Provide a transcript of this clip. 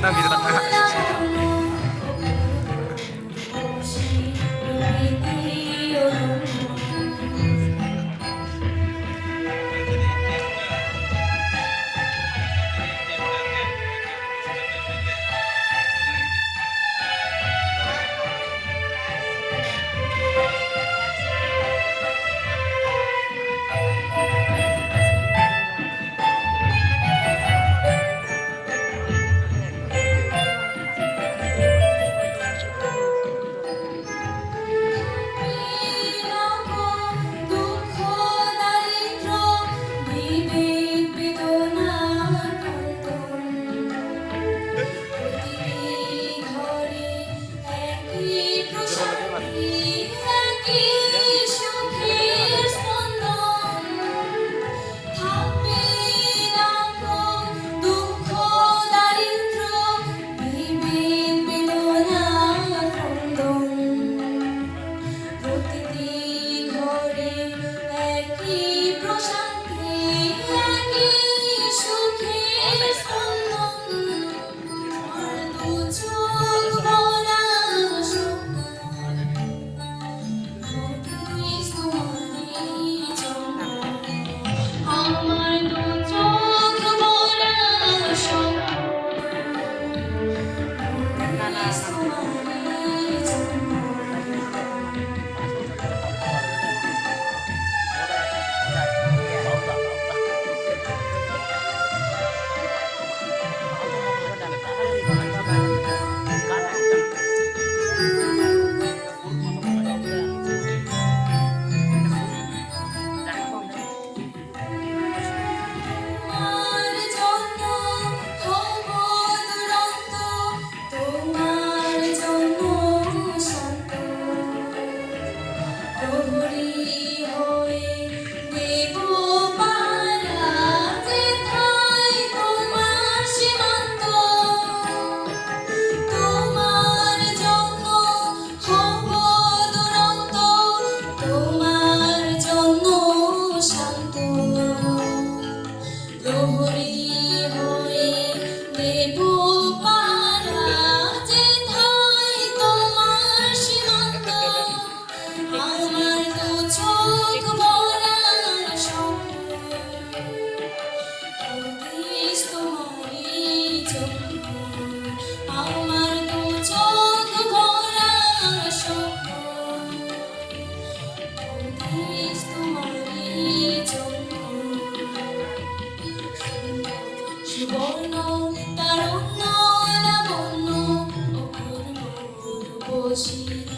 농담이다. ঘরে একই প্রশান্তি। সুবর্ণ তারুণ্য লাবণ্য অপূর্ব রূপসী